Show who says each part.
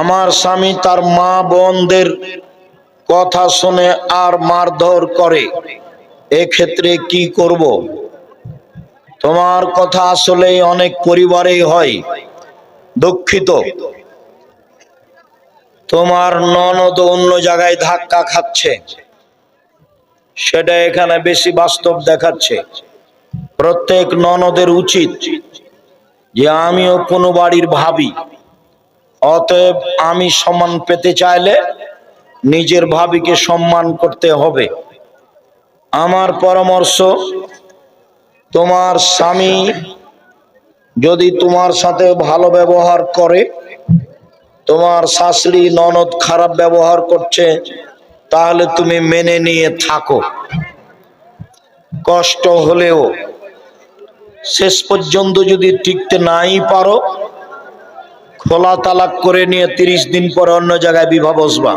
Speaker 1: আমার স্বামী তার মা বোনদের কথা শুনে আর মারধর করে। এক্ষেত্রে কি করব? তোমার কথা আসলে অনেক পরিবারেই হয়, দুঃখিত। তোমার ননদ অন্য জায়গায় ধাক্কা খাচ্ছে। সেটা এখানে বেশি বাস্তব দেখাচ্ছে। প্রত্যেক ননদের উচিত যে আমিও কোনো বাড়ির ভাবি। অতএব আমি সম্মান পেতে চাইলে নিজের ভাবিকে সম্মান করতে হবে। আমার পরামর্শ, তোমার স্বামী যদি তোমার সাথে ভালো ব্যবহার করে, তোমার শাশুড়ি, ননদ খারাপ ব্যবহার করছে, তাহলে তুমি মেনে নিয়ে থাকো। কষ্ট হলেও শেষ পর্যন্ত যদি টিকতে নাই পারো খোলা তালাক করে নিয়ে তিরিশ দিন পরে অন্য জায়গায় বিবাহ বসবা।